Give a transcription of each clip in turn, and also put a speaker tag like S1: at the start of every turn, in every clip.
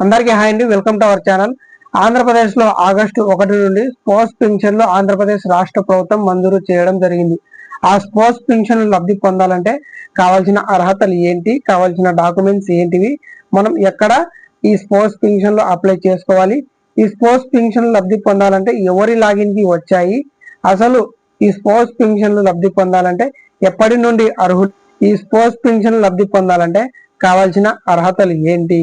S1: అందరికీ హాయ్ అండి. Welcome to our channel. ఆంధ్రప్రదేశ్లో ఆగస్టు ఒకటి నుండి స్పోర్ట్స్ పెన్షన్లు ఆంధ్రప్రదేశ్ రాష్ట్ర ప్రభుత్వం మంజూరు చేయడం జరిగింది. ఆ స్పోర్ట్స్ పెన్షన్ లబ్ధి పొందాలంటే కావాల్సిన అర్హతలు ఏంటి కావాల్సిన డాక్యుమెంట్స్ ఏంటివి మనం ఎక్కడ ఈ స్పోర్ట్స్ పెన్షన్లు అప్లై చేసుకోవాలి ఈ స్పోర్ట్స్ పెన్షన్ లబ్ధి పొందాలంటే ఎవరి లాగిన్కి వచ్చాయి అసలు ఈ స్పోర్ట్స్ పెన్షన్లు లబ్ధి పొందాలంటే ఎప్పటి నుండి అర్హులు ఈ స్పోర్ట్స్ పెన్షన్ లబ్ధి పొందాలంటే కావాల్సిన అర్హతలు ఏంటి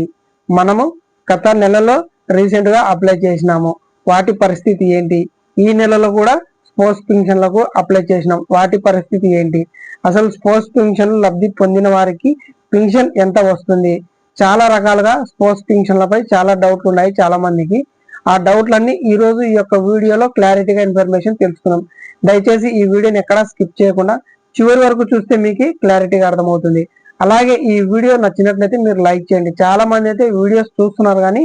S1: మనము గత నెలలో రీసెంట్గా అప్లై చేసినాము. వాటి పరిస్థితి ఏంటి? ఈ నెలలో కూడా స్పోర్ట్స్ పెన్షన్లకు అప్లై చేసినాం. వాటి పరిస్థితి ఏంటి? అసలు స్పోర్ట్స్ పెన్షన్ లబ్ధి పొందిన వారికి పెన్షన్ ఎంత వస్తుంది? చాలా రకాలుగా స్పోర్ట్స్ పెన్షన్లపై చాలా డౌట్లు ఉన్నాయి చాలా మందికి. ఆ డౌట్లన్నీ ఈ రోజు ఈ యొక్క వీడియోలో క్లారిటీగా ఇన్ఫర్మేషన్ తెలుసుకున్నాం. దయచేసి ఈ వీడియోని ఎక్కడా స్కిప్ చేయకుండా చివరి వరకు చూస్తే మీకు క్లారిటీగా అర్థమవుతుంది. అలాగే ఈ వీడియో నచ్చినట్లయితే మీరు లైక్ చేయండి. చాలా మంది అయితే వీడియోస్ చూస్తున్నారు కానీ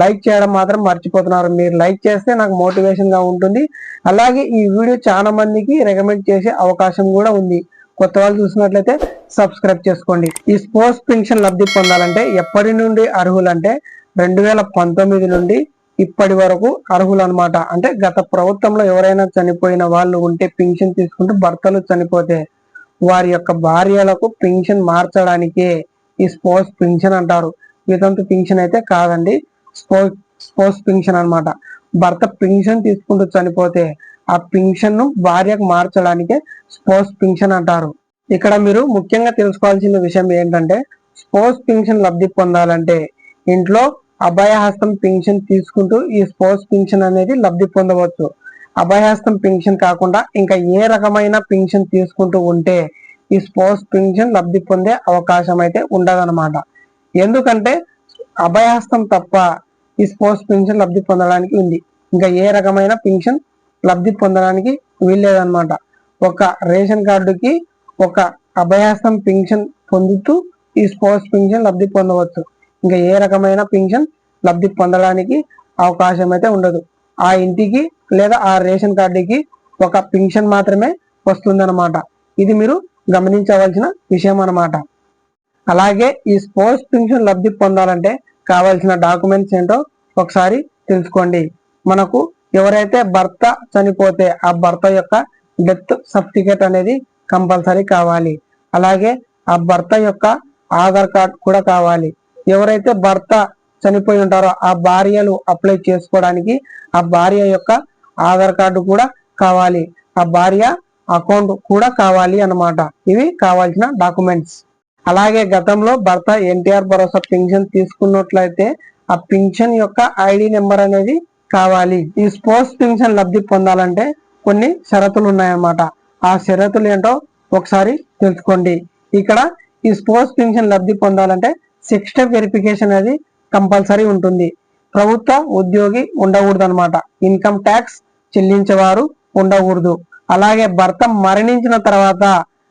S1: లైక్ చేయడం మాత్రం మర్చిపోతున్నారు. మీరు లైక్ చేస్తే నాకు మోటివేషన్గా ఉంటుంది. అలాగే ఈ వీడియో చాలా మందికి రికమెండ్ చేసే అవకాశం కూడా ఉంది. కొత్త వాళ్ళు చూసినట్లయితే సబ్స్క్రైబ్ చేసుకోండి. ఈ స్పోర్ట్స్ పెన్షన్ లబ్ధి పొందాలంటే ఎప్పటి నుండి అర్హులంటే రెండు వేల పంతొమ్మిది నుండి ఇప్పటి వరకు అర్హులు అనమాట అంటే గత ప్రభుత్వంలో ఎవరైనా చనిపోయిన వాళ్ళు ఉంటే పెన్షన్ తీసుకుంటూ భర్తలు చనిపోతే వారి యొక్క భార్యలకు పింఛన్ మార్చడానికే ఈ స్పోర్ట్స్ పింఛన్ అంటారు. వితంతు పింఛన్ అయితే కాదండి. స్పోర్ట్స్ స్పోర్ట్స్ పింఛన్ అన్నమాట. భర్త పింఛన్ తీసుకుంటూ చనిపోతే ఆ పింఛన్ను భార్యకు మార్చడానికే స్పోర్ట్స్ పింఛన్ అంటారు. ఇక్కడ మీరు ముఖ్యంగా తెలుసుకోవాల్సిన విషయం ఏంటంటే స్పోర్ట్స్ పింఛన్ లబ్ధి పొందాలంటే ఇంట్లో అభయహస్తం పింఛన్ తీసుకుంటూ ఈ స్పోర్ట్స్ పింఛన్ అనేది లబ్ధి పొందవచ్చు. అభయహస్తం పెన్షన్ కాకుండా ఇంకా ఏ రకమైన పెన్షన్ తీసుకుంటూ ఉంటే ఈ స్పోర్ట్స్ పెన్షన్ లబ్ధి పొందే అవకాశం అయితే ఉండదన్నమాట. ఎందుకంటే అభయహస్తం తప్ప ఈ స్పోర్ట్స్ పెన్షన్ లబ్ధి పొందడానికి ఉంది. ఇంకా ఏ రకమైన పెన్షన్ లబ్ధి పొందడానికి వీల్లేదన్నమాట. ఒక రేషన్ కార్డుకి ఒక అభయాస్తం పెన్షన్ పొందుతూ ఈ స్పోర్ట్స్ పెన్షన్ లబ్ధి పొందవచ్చు. ఇంకా ఏ రకమైన పెన్షన్ లబ్ధి పొందడానికి అవకాశం అయితే ఉండదు. ఆ ఇంటికి లేదా ఆ రేషన్ కార్డుకి ఒక పింఛన్ మాత్రమే వస్తుందన్నమాట. ఇది మీరు గమనించవలసిన విషయం అన్నమాట. అలాగే ఈ స్పోర్ట్స్ పెన్షన్ లబ్ధి పొందాలంటే కావాల్సిన డాక్యుమెంట్స్ ఏంటో ఒకసారి తెలుసుకోండి. మనకు ఎవరైతే భర్త చనిపోతే ఆ భర్త యొక్క డెత్ సర్టిఫికేట్ అనేది కంపల్సరీ కావాలి. అలాగే ఆ భర్త యొక్క ఆధార్ కార్డ్ కూడా కావాలి. ఎవరైతే భర్త చనిపోయి ఉంటారో ఆ భార్యలు అప్లై చేసుకోవడానికి ఆ భార్య యొక్క ఆధార్ కార్డు కూడా కావాలి. ఆ భార్య అకౌంట్ కూడా కావాలి అన్నమాట. ఇవి కావాల్సిన డాక్యుమెంట్స్. అలాగే గతంలో భర్త ఎన్టీఆర్ భరోసా పింఛన్ తీసుకున్నట్లయితే ఆ పింఛన్ యొక్క ఐడి నెంబర్ అనేది కావాలి. ఈ స్పోర్ట్స్ పింఛన్ లబ్ధి పొందాలంటే కొన్ని షరతులు ఉన్నాయన్నమాట. ఆ షరతులు ఏంటో ఒకసారి తెలుసుకోండి. ఇక్కడ ఈ స్పోర్ట్స్ పింఛన్ లబ్ధి పొందాలంటే సిక్స్ స్టెప్ వెరిఫికేషన్ అనేది కంపల్సరీ ఉంటుంది. ప్రభుత్వ ఉద్యోగి ఉండకూడదు అనమాట ఇన్కమ్ ట్యాక్స్ చెల్లించేవారు ఉండకూడదు. అలాగే భర్త మరణించిన తర్వాత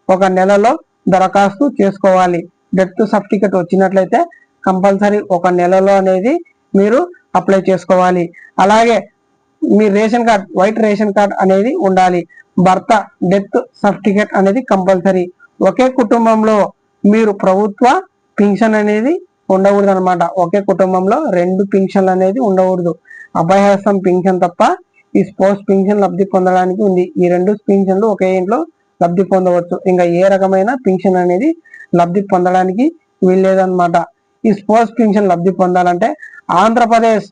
S1: ఒక నెలలో దరఖాస్తు చేసుకోవాలి. డెత్ సర్టిఫికెట్ వచ్చినట్లయితే కంపల్సరీ ఒక నెలలో అనేది మీరు అప్లై చేసుకోవాలి. అలాగే మీ ration card white ration card అనేది ఉండాలి. భర్త డెత్ సర్టిఫికెట్ అనేది కంపల్సరీ. ఒకే కుటుంబంలో మీరు ప్రభుత్వ పెన్షన్ అనేది ఉండకూడదు అనమాట ఒకే కుటుంబంలో రెండు పింఛన్లు అనేది ఉండకూడదు. అభయహస్తం పింఛన్ తప్ప ఈ స్పోర్ట్స్ పింఛన్ లబ్ధి పొందడానికి ఉంది. ఈ రెండు పింఛన్లు ఒకే ఇంట్లో లబ్ధి పొందవచ్చు. ఇంకా ఏ రకమైన పింఛన్ అనేది లబ్ధి పొందడానికి వీల్లేదన్నమాట. ఈ స్పోర్ట్స్ పింఛన్ లబ్ధి పొందాలంటే ఆంధ్రప్రదేశ్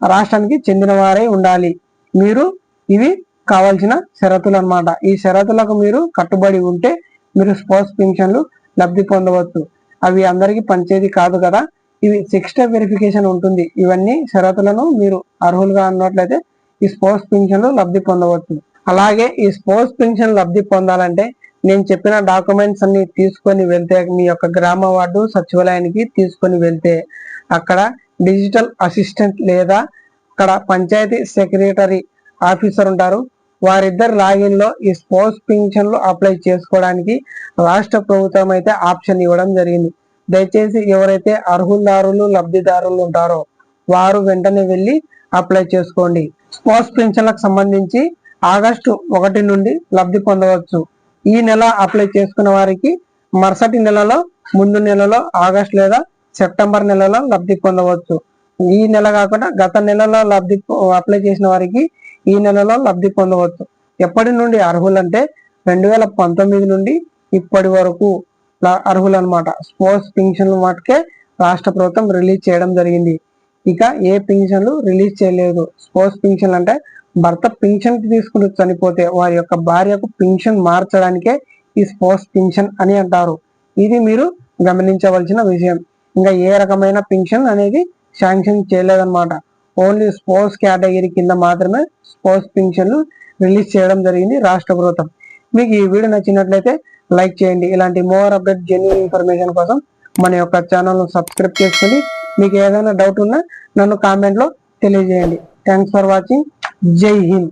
S1: రాష్ట్రానికి చెందిన వారే ఉండాలి. మీరు ఇవి కావాల్సిన షరతులు అన్నమాట ఈ షరతులకు మీరు కట్టుబడి ఉంటే మీరు స్పోర్ట్స్ పింఛన్లు లబ్ధి పొందవచ్చు. అవి అందరికీ పంచేది కాదు కదా. ఇవి సిక్స్ స్టెప్ వెరిఫికేషన్ ఉంటుంది. ఇవన్నీ షరతులను మీరు అర్హులుగా అన్నట్లయితే ఈ స్పోర్ట్స్ పెన్షన్లు లబ్ధి పొందవచ్చు. అలాగే ఈ స్పోర్ట్స్ పెన్షన్ లబ్ధి పొందాలంటే నేను చెప్పిన డాక్యుమెంట్స్ అన్ని తీసుకొని వెళ్తే మీ యొక్క గ్రామ వార్డు సచివాలయానికి తీసుకొని వెళ్తే అక్కడ డిజిటల్ అసిస్టెంట్ లేదా అక్కడ పంచాయతీ సెక్రటరీ ఆఫీసర్ ఉంటారు. వారిద్దరు లాగిన్లో ఈ స్పోర్ట్స్ పెన్షన్లు అప్లై చేసుకోవడానికి రాష్ట్ర ప్రభుత్వం అయితే ఆప్షన్ ఇవ్వడం జరిగింది. దయచేసి ఎవరైతే అర్హులదారులు లబ్ధిదారులు ఉంటారో వారు వెంటనే వెళ్ళి అప్లై చేసుకోండి. స్పోర్ట్స్ పెన్షన్లకు సంబంధించి ఆగస్టు ఒకటి నుండి లబ్ధి పొందవచ్చు. ఈ నెల అప్లై చేసుకున్న వారికి మరుసటి నెలలో ముందు నెలలో ఆగస్ట్ లేదా సెప్టెంబర్ నెలలో లబ్ధి పొందవచ్చు. ఈ నెల కాకుండా గత నెలలో లబ్ధి అప్లై చేసిన వారికి ఈ నెలలో లబ్ధి పొందవచ్చు. ఎప్పటి నుండి అర్హులంటే రెండు వేల పంతొమ్మిది నుండి ఇప్పటి వరకు అర్హులు అనమాట స్పోర్ట్స్ పింఛన్లు మటుకే రాష్ట్ర ప్రభుత్వం రిలీజ్ చేయడం జరిగింది. ఇక ఏ పింఛన్లు రిలీజ్ చేయలేదు. స్పోర్ట్స్ పింఛన్లు అంటే భర్త పింఛన్ తీసుకుని చనిపోతే వారి యొక్క భార్యకు పింఛన్ మార్చడానికే ఈ స్పోర్ట్స్ పింఛన్ అని అంటారు. ఇది మీరు గమనించవలసిన విషయం. ఇంకా ఏ రకమైన పింఛన్ అనేది శాంక్షన్ చేయలేదన్నమాట. ఓన్లీ స్పోర్ట్స్ కేటగిరీ కింద మాత్రమే స్పోర్ట్స్ పింఛన్లు రిలీజ్ చేయడం జరిగింది రాష్ట్ర ప్రభుత్వం. మీకు ఈ వీడియో నచ్చినట్లయితే లైక్ చేయండి. ఇలాంటి మోర్ అప్డేట్ జెన్యున్ ఇన్ఫర్మేషన్ కోసం మన యొక్క ఛానల్ను సబ్స్క్రైబ్ చేసుకుని మీకు ఏదైనా డౌట్ ఉన్నా నన్ను కామెంట్లో తెలియజేయండి. థ్యాంక్స్ ఫర్ వాచింగ్ జై హింద్